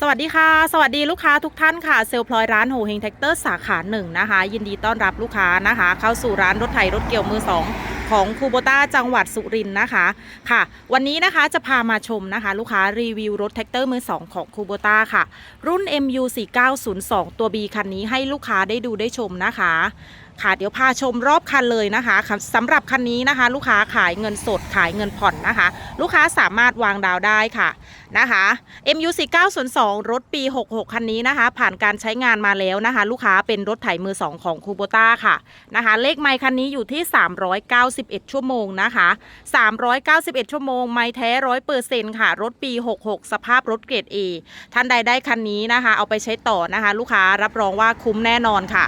สวัสดีค่ะ สวัสดีลูกค้าทุกท่านค่ะ เซลพลอยร้านโฮเฮงแท็กเตอร์สาขาหนึ่งนะคะ ยินดีต้อนรับลูกค้านะคะ เข้าสู่ร้านรถไถรถเกี่ยวมือสองของคูโบต้าจังหวัดสุรินทร์นะคะค่ะ วันนี้นะคะจะพามาชมนะคะ ลูกค้ารีวิวรถแท็กเตอร์มือสองของคูโบต้าค่ะ รุ่น MU 4902 ตัว B คันนี้ให้ลูกค้าได้ดูได้ชมนะคะ ค่ะเดี๋ยวพาชมรอบคันเลยนะคะสำหรับคันนี้นะคะ ลูกค้าขายเงินสดขายเงินผ่อนนะคะ ลูกค้าสามารถวางดาวได้ค่ะนะคะ MU 4902 รถปี 66 คันนี้นะคะ ผ่านการใช้งานมาแล้วนะคะ ลูกค้าเป็นรถไถมือ 2 ของคูโบต้าค่ะนะคะ เลขไมค์คันนี้อยู่ที่ 391 ชั่วโมงนะคะ 391 ชั่วโมง ไมค์แท้ร้อยเปอร์เซ็นต์ค่ะ รถปี 66 สภาพรถเกรด A ท่านใดได้คันนี้นะคะ เอาไปใช้ต่อนะคะ ลูกค้ารับรองว่าคุ้มแน่นอนค่ะ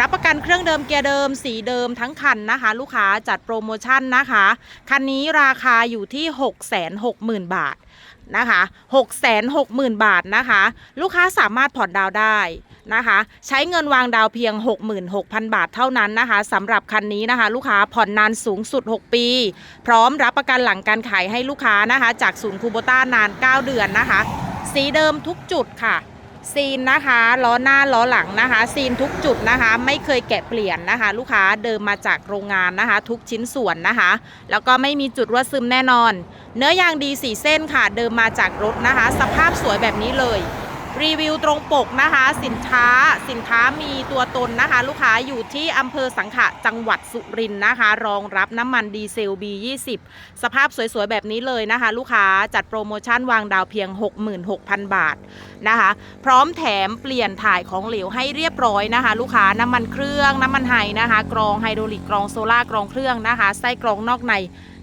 รับประกันเครื่องเดิมเกียร์เดิม สีเดิมทั้งคันนะคะ ลูกค้าจัดโปรโมชั่นนะคะ คันนี้ราคาอยู่ที่ 660,000 บาทนะคะ660,000 บาทนะคะ ลูกค้าสามารถผ่อนดาวได้นะคะ ใช้เงินวางดาวเพียง 66,000 บาทเท่านั้นนะคะสำหรับคันนี้นะคะ ลูกค้าผ่อนนานสูงสุด 6 ปี พร้อมรับประกันหลังการขายให้ลูกค้านะคะ จากศูนย์คูโบต้านาน 9 เดือนนะคะ สีเดิมทุกจุดค่ะ ซีนนะคะล้อหน้าล้อหลังนะคะ ซีนทุกจุดนะคะ ไม่เคยแกะเปลี่ยนนะคะ ลูกค้าเดิมมาจากโรงงานนะคะ ทุกชิ้นส่วนนะคะ แล้วก็ไม่มีจุดรั่วซึมแน่นอน เนื้อยางดีสีเส้นค่ะ เดิมมาจากรถนะคะ สภาพสวยแบบนี้เลย รีวิวตรงปกนะคะ สินค้าสินค้ามีตัวตนนะคะ ลูกค้าอยู่ที่อำเภอสังขะจังหวัดสุรินทร์นะคะ รองรับน้ำมันดีเซล B20 สภาพสวยๆ แบบนี้เลยนะคะ ลูกค้าจัดโปรโมชั่นวางดาวเพียง 66,000 บาทนะคะ พร้อมแถมเปลี่ยนถ่ายของเหลวให้เรียบร้อยนะคะ ลูกค้าน้ำมันเครื่องน้ำมันไฮนะคะ กรองไฮดรอลิกกรองโซล่ากรองเครื่องนะคะไส้กรองนอกใน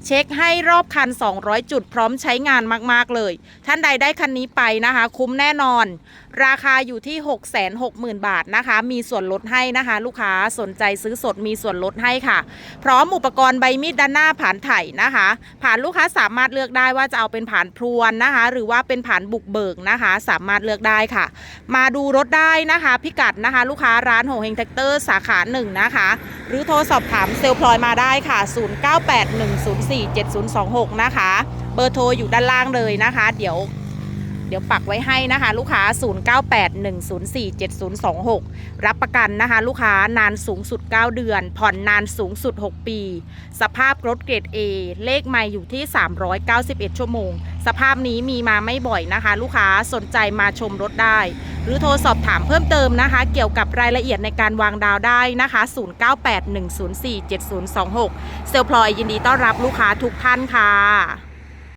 เช็คให้รอบคัน 200 จุดพร้อมใช้งานมาก ๆ เลย ท่านใดได้คันนี้ไปนะคะ คุ้มแน่นอน ราคาอยู่ที่ 660,000 บาทนะคะ มีส่วนลดให้นะคะ ลูกค้าสนใจซื้อสดมีส่วนลดให้ค่ะ พร้อมอุปกรณ์ใบมีดด้านหน้าผ่านไถ่นะคะ ผ่านลูกค้าสามารถเลือกได้ว่าจะเอาเป็นผ่านพรวนนะคะ หรือว่าเป็นผ่านบุกเบิกนะคะ สามารถเลือกได้ค่ะ มาดูรถได้นะคะ พิกัดนะคะ ลูกค้าร้านโฮเฮงแท็กเตอร์สาขาหนึ่งนะคะ หรือโทรสอบถามเซลพลอยมาได้ค่ะ 09810 0847026 นะคะ เบอร์โทรอยู่ด้านล่างเลยนะคะ เดี๋ยวเดี๋ยวปักไว้ให้นะคะ ลูกค้า 0981047026 รับประกันนะคะ ลูกค้านานสูงสุด 9 เดือน ผ่อนนานสูงสุด 6 ปี สภาพรถเกรด A เลขไม่อยู่ที่ 391 ชั่วโมง สภาพนี้มีมาไม่บ่อยนะคะ ลูกค้าสนใจมาชมรถได้ รือโทรสอบถามเพิ่มเติมนะคะ เกี่ยวกับรายละเอียดในการวางดาวได้นะคะ 0981047026 เซลลพลอยยินดีต้อนรับลูกค้าทุกท่านค่ะ